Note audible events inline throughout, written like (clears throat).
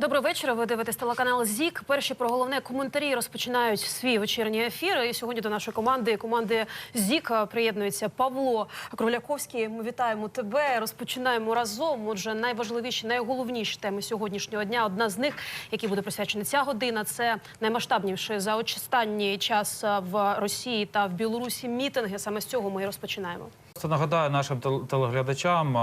Добрий вечір. Ви дивитесь телеканал ЗІК. Перші про головне коментарі розпочинають свій вечірній ефір. І сьогодні до нашої команди команди ЗІК приєднується Павло Круляковський. Ми вітаємо тебе. Розпочинаємо разом. Отже, найважливіші, найголовніші теми сьогоднішнього дня. Одна з них, які буде присвячена ця година, це наймасштабніший за останній час в Росії та в Білорусі мітинги. Саме з цього ми і розпочинаємо. Просто нагадаю нашим тел- телеглядачам,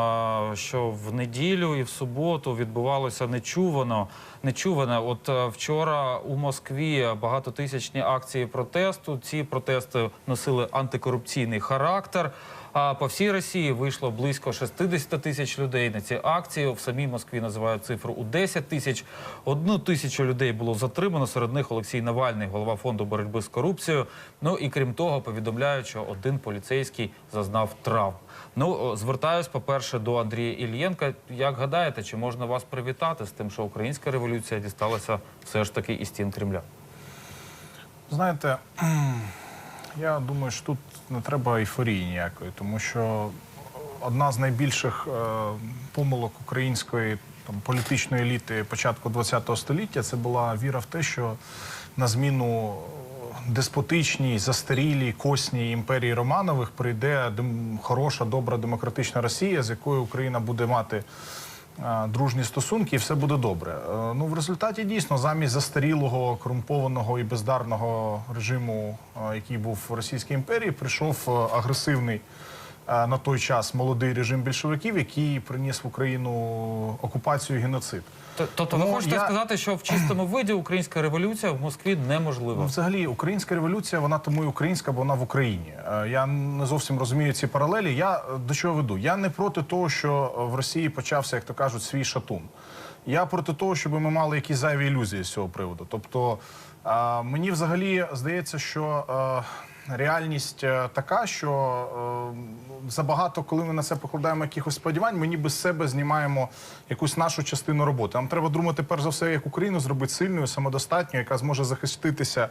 що в неділю і в суботу відбувалося нечувано. Нечуване. От е, вчора у Москві багатотисячні акції протесту. Ці протести носили антикорупційний характер. А по всій Росії вийшло близько 60 тисяч людей на ці акції. В самій Москві називають цифру у 10 тисяч. Одну тисячу людей було затримано. Серед них Олексій Навальний, голова фонду боротьби з корупцією. Ну і крім того, повідомляють, що один поліцейський зазнав травм. Ну звертаюсь, по-перше, до Андрія Ільєнка. Як гадаєте, чи можна вас привітати з тим, що українська революція дісталася все ж таки із стін Кремля? Знаєте, я думаю, що тут не треба ейфорії ніякої, тому що одна з найбільших е, помилок української там, політичної еліти початку ХХ століття це була віра в те, що на зміну деспотичній, застарілій, косній імперії Романових прийде хороша, добра демократична Росія, з якою Україна буде мати е, дружні стосунки, і все буде добре. Е, Ну, в результаті дійсно замість застарілого, корумпованого і бездарного режиму, е, який був в Російській імперії, прийшов е, агресивний е, на той час молодий режим більшовиків, який приніс в Україну окупацію і геноцид. Тобто, ви Тому хочете я- сказати, що в чистому виді українська революція в Москві Ну, неможлива? взагалі, українська революція, вона тому і українська, бо вона в Україні. Е, Я не зовсім розумію ці паралелі. Я е, до чого веду? Я не проти того, що е, в Росії почався, як то кажуть, свій шатун. Я проти того, щоб ми мали якісь зайві ілюзії з цього приводу. Тобто, е, мені взагалі здається, що. е, Реальність е, така, що е, забагато, коли ми на це покладаємо якихось сподівань, ми ніби з себе знімаємо якусь нашу частину роботи. Нам треба думати перш за все, як Україну зробити сильною, самодостатньою, яка зможе захиститися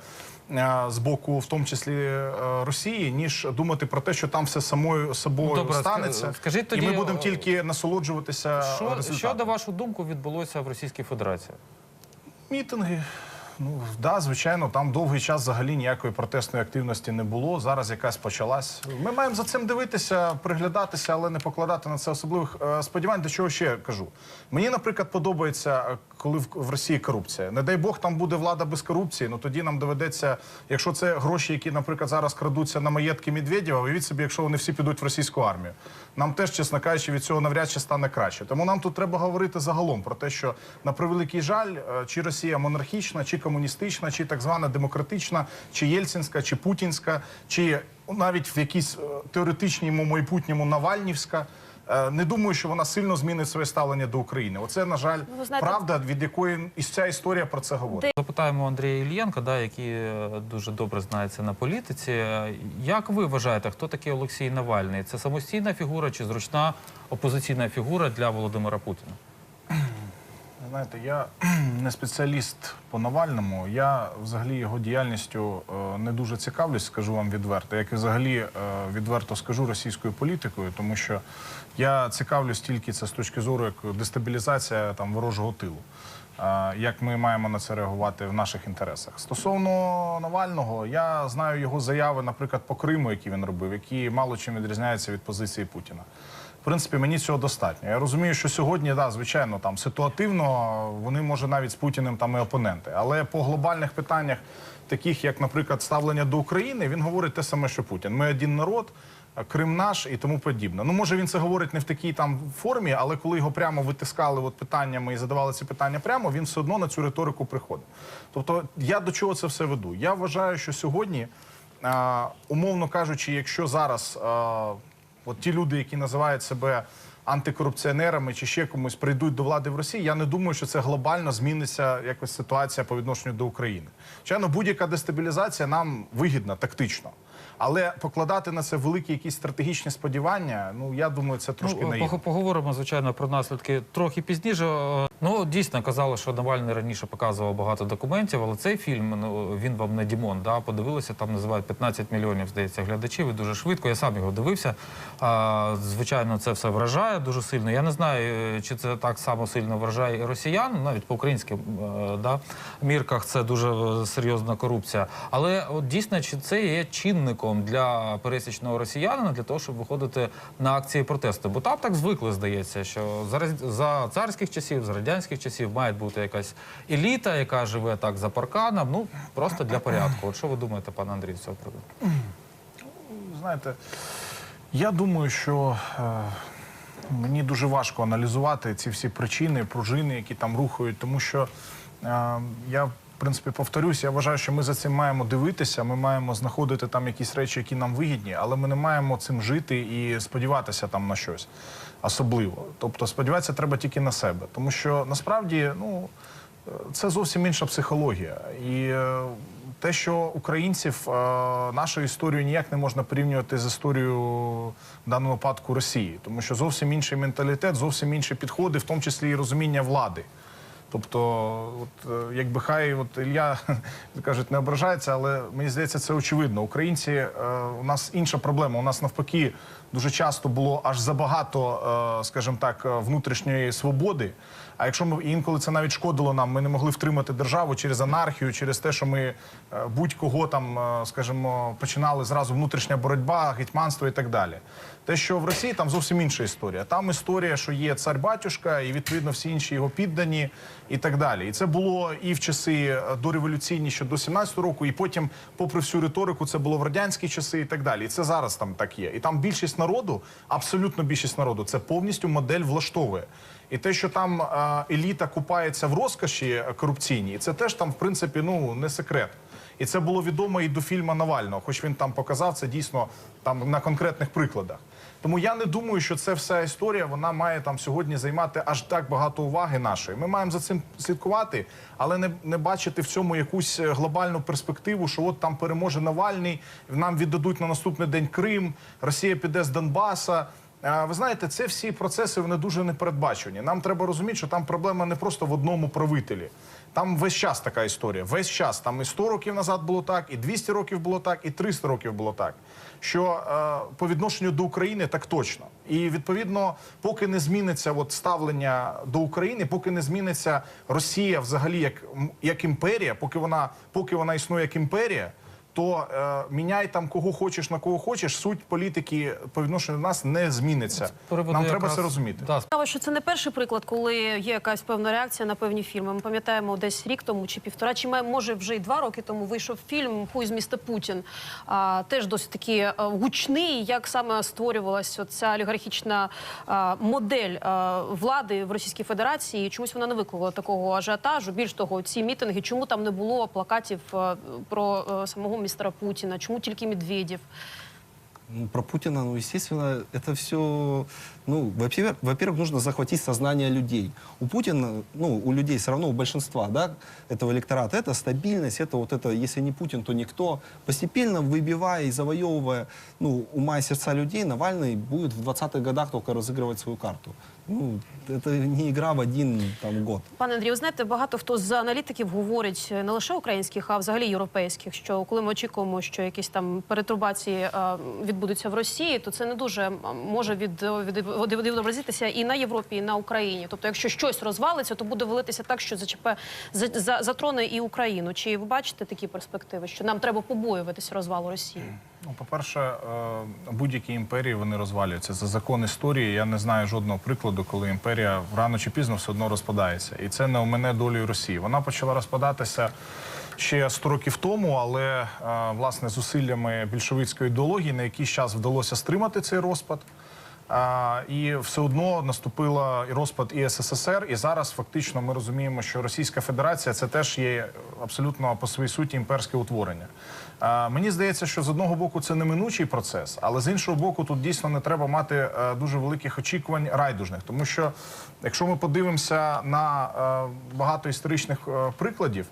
е, з боку, в тому числі Росії, ніж думати про те, що там все самою собою Ну, добре, станеться. ска- скажіть і ми будемо тільки насолоджуватися Що, результатом. що, на вашу думку, відбулося в Російській Федерації? Мітинги. Ну да, звичайно, там довгий час взагалі ніякої протестної активності не було. Зараз якась почалась. Ми маємо за цим дивитися, приглядатися, але не покладати на це особливих е, сподівань. До чого ще кажу? Мені, наприклад, подобається, е, коли в, Росії корупція. Не дай Бог, там буде влада без корупції. Ну тоді нам доведеться, якщо це гроші, які, наприклад, зараз крадуться на маєтки Медведєва, уявіть собі, якщо вони всі підуть в російську армію. Нам теж, чесно кажучи, від цього навряд чи стане краще. Тому нам тут треба говорити загалом про те, що на превеликий жаль, е, чи Росія монархічна, чи комуністична, чи так звана демократична, чи єльцинська, чи путінська, чи навіть в якійсь е, теоретичному майбутньому Навальнівська. Е, Не думаю, що вона сильно змінить своє ставлення до України. Оце, на жаль, Ну, знаєте, правда, від якої і ця історія про це говорить. Запитаємо Андрія Ільєнка, да, який е, дуже добре знається на політиці. Як ви вважаєте, хто такий Олексій Навальний? Це самостійна фігура чи зручна опозиційна фігура для Володимира Путіна? Знаєте, я (clears throat) не спеціаліст по Навальному. Я взагалі його діяльністю е, не дуже цікавлюсь, скажу вам відверто. Як і взагалі е, відверто скажу російською політикою, тому що я цікавлюсь тільки це з точки зору як дестабілізація там ворожого тилу. Е, Як ми маємо на це реагувати в наших інтересах стосовно Навального, я знаю його заяви, наприклад, по Криму, які він робив, які мало чим відрізняються від позиції Путіна. Принципі, мені цього достатньо. Я розумію, що сьогодні, да, звичайно, там ситуативно вони може навіть з Путіним там і опоненти. Але по глобальних питаннях, таких як, наприклад, ставлення до України, він говорить те саме, що Путін. Ми один народ. Крим наш і тому подібне. Ну може він це говорить не в такій там формі, але коли його прямо витискали от питаннями і задавали ці питання прямо, він все одно на цю риторику приходить. Тобто, я до чого це все веду? Я вважаю, що сьогодні, е, умовно кажучи, якщо зараз е, от ті люди, які називають себе антикорупціонерами чи ще комусь прийдуть до влади в Росії, я не думаю, що це глобально зміниться якось ситуація по відношенню до України. Звичайно, будь-яка дестабілізація нам вигідна тактично. Але покладати на це великі якісь стратегічні сподівання, ну я думаю, це трошки Ну, наївно. пог- поговоримо, звичайно, про наслідки трохи пізніше. Е, Ну, дійсно казали, що Навальний раніше показував багато документів, але цей фільм ну він вам не Дімон. Да? Подивилися, там називають 15 мільйонів, здається, глядачів. І дуже швидко. Я сам його дивився. А, звичайно, це все вражає дуже сильно. Я не знаю, е, чи це так само сильно вражає і росіян, навіть по українським е, да, мірках це дуже серйозна корупція. Але от дійсно, чи це є чинником для пересічного росіянина для того, щоб виходити на акції протесту? Бо там так звикли, здається, що зараз за царських часів, з радянських часів має бути якась еліта, яка живе так за парканом. Ну просто для порядку. От що ви думаєте, пане Андрій, з цього приводу? Знаєте, я думаю, що е, мені дуже важко аналізувати ці всі причини, пружини, які там рухають, тому що е, я. В принципі, повторюсь, я вважаю, що ми за цим маємо дивитися. Ми маємо знаходити там якісь речі, які нам вигідні, але ми не маємо цим жити і сподіватися там на щось особливо. Тобто, сподіватися треба тільки на себе, тому що насправді, ну це зовсім інша психологія. І е, те, що українців е, нашу історію ніяк не можна порівнювати з історією в даному випадку Росії, тому що зовсім інший менталітет, зовсім інші підходи, в тому числі і розуміння влади. Тобто, от е, якби хай от Ілля (laughs) кажуть, не ображається, але мені здається, це очевидно. Українці е, у нас інша проблема. У нас навпаки дуже часто було аж забагато, е, скажімо так, внутрішньої свободи. А якщо ми інколи це навіть шкодило нам, ми не могли втримати державу через анархію, через те, що ми е, будь-кого там, е, скажімо, починали зразу внутрішня боротьба, гетьманство і так далі. Те, що в Росії там зовсім інша історія. Там історія, що є цар батюшка, і відповідно всі інші його піддані, і так далі. І це було і в часи е, дореволюційні, ще до 17-го року, і потім, попри всю риторику, це було в радянські часи і так далі. І це зараз там так є. І там більшість народу, абсолютно більшість народу, це повністю модель влаштовує. І те, що там е, еліта купається в розкоші корупційній, це теж там, в принципі, ну не секрет. І це було відомо і до фільму Навального, хоч він там показав це дійсно там на конкретних прикладах. Тому я не думаю, що це вся історія вона має там сьогодні займати аж так багато уваги нашої. Ми маємо за цим слідкувати, але не, не бачити в цьому якусь е, глобальну перспективу, що от там переможе Навальний, нам віддадуть на наступний день Крим, Росія піде з Донбаса. Ви знаєте, це всі процеси вони дуже непередбачені. Нам треба розуміти, що там проблема не просто в одному правителі. Там весь час така історія. Весь час там і 100 років назад було так, і 200 років було так, і 300 років було так. Що е, по відношенню до України так точно. І відповідно, поки не зміниться от ставлення до України, поки не зміниться Росія взагалі як, як імперія, поки вона, поки вона існує як імперія. То е, міняй там кого хочеш на кого хочеш. Суть політики по відношенню до нас не зміниться. Приводу Нам треба якраз- це розуміти. Да, Цікаво, що це не перший приклад, коли є якась певна реакція на певні фільми. Ми пам'ятаємо, десь рік тому чи півтора, чи може вже й два роки тому вийшов фільм Хуй з міста Путін. А, теж досить такий е, гучний, як саме створювалася ця олігархічна а, модель а, влади в Російській Федерації. Чомусь вона не викликала такого ажіотажу. Більш того, ці мітинги, чому там не було плакатів е, про е, самого містера Путіна, чому тільки Медведєв? Ну, Про Путина, ну, естественно, это все, ну, во-первых, во-первых, нужно захватить сознание людей. У Путина, ну, у людей все равно, у большинства, да, этого электората, это стабильность, это вот это, если не Путин, то никто. Постепенно выбивая и завоевывая, ну, ума и сердца людей, Навальный будет в 20-х годах только разыгрывать свою карту. Ну, это не игра в один, там, год. Пане Андрію, знаєте, багато хто з аналітиків говорить не лише українських, а взагалі європейських. Що коли ми очікуємо, що якісь там перетрубації е, відбудуться в Росії, то це не дуже може від, від, від- відобразитися і на Європі, і на Україні. Тобто, якщо щось розвалиться, то буде велитися так, що зачепе за, за, затроне і Україну. Чи ви бачите такі перспективи, що нам треба побоюватися розвалу Росії? Ну, по-перше, е, будь-які імперії вони розвалюються. За закон історії я не знаю жодного прикладу, коли імперія рано чи пізно все одно розпадається. І це не у мене долею Росії. Вона почала розпадатися ще 100 років тому, але е, власне зусиллями більшовицької ідеології на якийсь час вдалося стримати цей розпад. І все одно наступила і розпад і СССР, і зараз фактично ми розуміємо, що Російська Федерація це теж є абсолютно по своїй суті імперське утворення. Мені здається, що з одного боку це неминучий процес, але з іншого боку, тут дійсно не треба мати е, дуже великих очікувань райдужних, тому що якщо ми подивимося на е, багато історичних е, прикладів.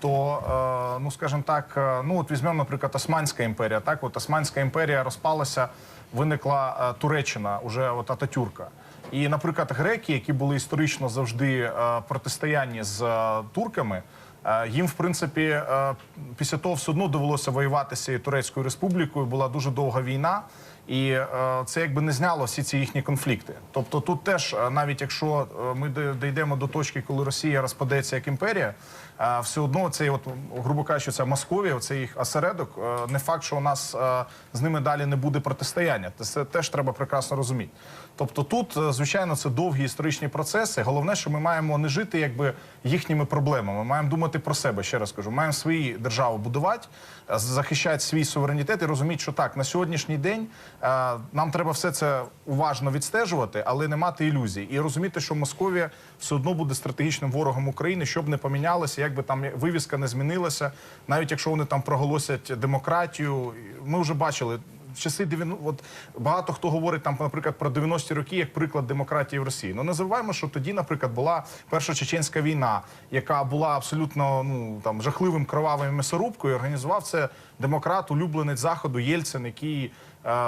то, ну скажімо так, ну от візьмемо, наприклад, Османська імперія. Так, от Османська імперія розпалася, виникла е, Туреччина, уже от Ататюрка. І, наприклад, греки, які були історично завжди е, протистоянні з е, турками, їм, в принципі, після того все одно довелося воювати з цією Турецькою республікою. Була дуже довга війна. І е, це якби не зняло всі ці їхні конфлікти. Тобто, тут теж, навіть якщо ми дійдемо до точки, коли Росія розпадеться як імперія, все одно цей, от, грубо кажучи, це Московія, це їх осередок. е, не факт, що у нас е, з ними далі не буде протистояння. Це теж треба прекрасно розуміти. Тобто, тут, е, звичайно, це довгі історичні процеси. Головне, що ми маємо не жити якби їхніми проблемами. Ми маємо думати про себе. Ще раз кажу, маємо свої держави будувати, е, захищати свій суверенітет і розуміти, що так на сьогоднішній день е, нам треба все це уважно відстежувати, але не мати ілюзій і розуміти, що Московія все одно буде стратегічним ворогом України, щоб не помінялося, як би там вивіска не змінилася, навіть якщо вони там проголосять демократію. Ми вже бачили. В часи 90, от багато хто говорить там, наприклад, про 90-ті роки як приклад демократії в Росії. Ну не забуваємо, що тоді, наприклад, була перша чеченська війна, яка була абсолютно ну там жахливим кровавим м'ясорубкою. Організував це демократ, улюбленець заходу Єльцин, який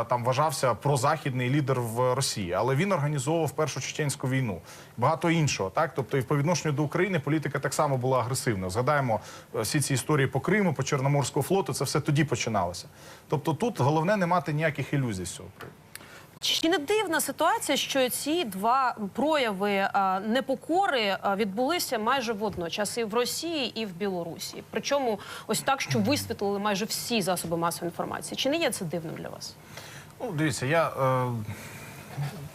там вважався прозахідний лідер в Росії. Але він організовував першу чеченську війну. Багато іншого, так тобто, і по відношенню до України політика так само була агресивною. Згадаємо е, всі ці історії по Криму, по Чорноморського флоту. Це все тоді починалося. Тобто, тут головне не мати ніяких ілюзій з цього. Чи не дивна ситуація, що ці два прояви а, непокори а, відбулися майже водночас і в Росії, і в Білорусі? Причому ось так, що висвітлили майже всі засоби масової інформації. Чи не є це дивним для вас? Ну, дивіться, я е,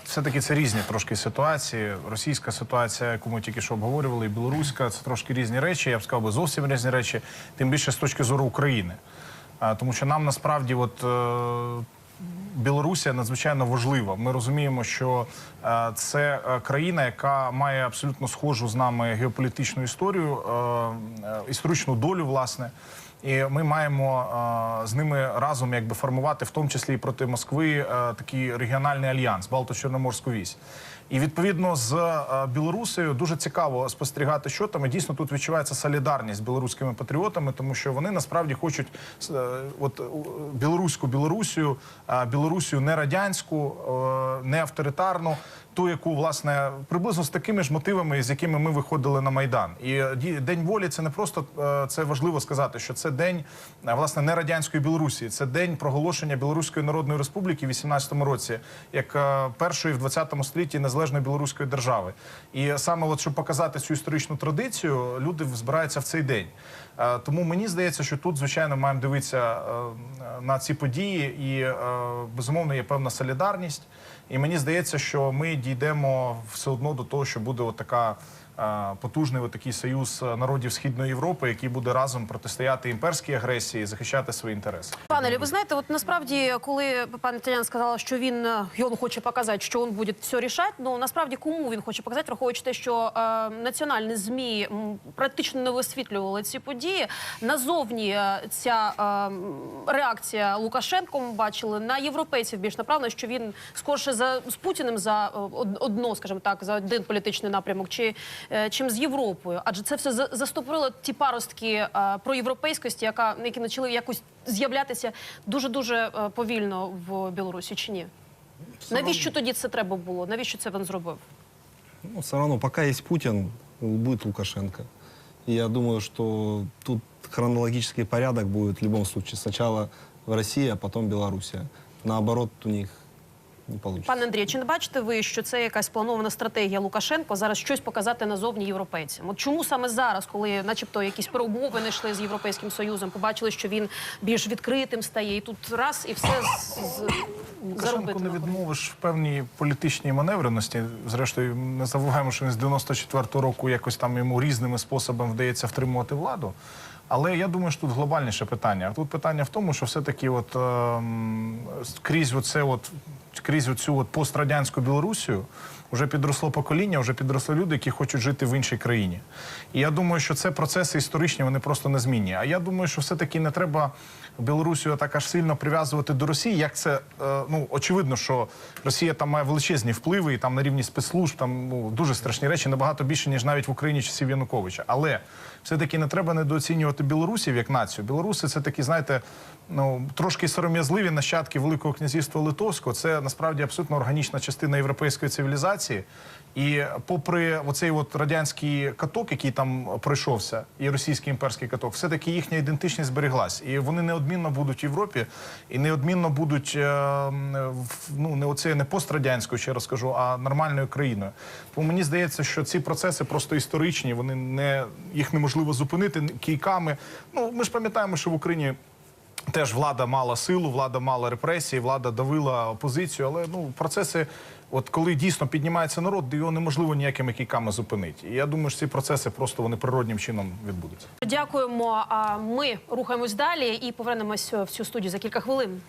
все-таки це різні трошки ситуації. Російська ситуація, яку ми тільки що обговорювали, і білоруська це трошки різні речі. Я б сказав би зовсім різні речі, тим більше з точки зору України. Тому що нам насправді, от. Білорусія надзвичайно важлива. Ми розуміємо, що е, це е, країна, яка має абсолютно схожу з нами геополітичну історію, е, історичну долю, власне. І ми маємо а, з ними разом якби формувати, в тому числі і проти Москви, а, такий регіональний альянс Балто-Чорноморську вісь. І відповідно з е, Білорусею дуже цікаво спостерігати, що там і дійсно тут відчувається солідарність з білоруськими патріотами, тому що вони насправді хочуть е, от білоруську Білорусію, е, Білорусію не радянську, не авторитарну. Ту, яку власне приблизно з такими ж мотивами, з якими ми виходили на майдан, і день волі це не просто це важливо сказати, що це день власне не радянської Білорусі, це день проголошення Білоруської Народної Республіки в 18-му році, як першої в 20 столітті незалежної білоруської держави. І саме от щоб показати цю історичну традицію, люди збираються в цей день. Е, Тому мені здається, що тут звичайно маємо дивитися е, на ці події, і е, безумовно є певна солідарність. І мені здається, що ми дійдемо все одно до того, що буде от така е, потужний от такий союз народів Східної Європи, який буде разом протистояти імперській агресії, захищати свої інтереси. Пане ви знаєте, от насправді, коли пан Тетяна сказала, що він, е, він хоче показати, що він буде все рішати, ну насправді кому він хоче показати, враховуючи те, що е, національні змі практично не висвітлювали ці події. Назовні е, ця е, реакція Лукашенко ми бачили на європейців більш направлена, що він скорше за з Путіним за е, од- одно, скажімо так, за один політичний напрямок, чи е, чим з Європою, адже це все за- застопорило ті паростки е, проєвропейськості, яка які почали якось з'являтися дуже дуже повільно в Білорусі, чи ні? Навіщо тоді це треба було? Навіщо це він зробив? Ну, все равно, пока есть Путин, будет Лукашенко. Я думаю, что тут хронологический порядок будет в любом случае. Сначала Россия, а потом Белоруссия. Наоборот, у них не получится. Пане Андрію, чи не бачите ви, що це якась планована стратегія Лукашенко зараз щось показати назовні європейцям? От чому саме зараз, коли, начебто, якісь перемовини йшли з європейським союзом, побачили, що він більш відкритим стає, і тут раз і все з, з Лукашенко не відмовиш в певній політичній маневреності. Зрештою, не забуваємо, що він з 94-го року якось там йому різними способами вдається втримувати владу. Але я думаю, що тут глобальніше питання. Тут питання в тому, що все-таки от, е крізь оце от, крізь оцю от пострадянську Білорусію вже підросло покоління, вже підросли люди, які хочуть жити в іншій країні. І я думаю, що це процеси історичні, вони просто незмінні. А я думаю, що все-таки не треба Білорусію так аж сильно прив'язувати до Росії. Як це е, ну очевидно, що Росія там має величезні впливи, і там на рівні спецслужб там ну, дуже страшні речі, набагато більше ніж навіть в Україні часів Януковича. Але все-таки не треба недооцінювати білорусів як націю. Білоруси це такі, знаєте, ну трошки сором'язливі нащадки Великого князівства Литовського. Це насправді абсолютно органічна частина європейської цивілізації. І попри оцей от радянський каток, який там пройшовся, і російський імперський каток, все-таки їхня ідентичність зберіглась. І вони неодмінно будуть в Європі, і неодмінно будуть е, ну не оце не пострадянською, ще раз кажу, а нормальною країною. Тому мені здається, що ці процеси просто історичні, вони не їх неможливо зупинити кійками. Ну ми ж пам'ятаємо, що в Україні. Теж влада мала силу, влада мала репресії, влада давила опозицію. Але ну процеси, от коли дійсно піднімається народ, його неможливо ніякими кійками зупинити. І я думаю, що ці процеси просто вони природнім чином відбудуться. Дякуємо. Ми рухаємось далі і повернемось в цю студію за кілька хвилин.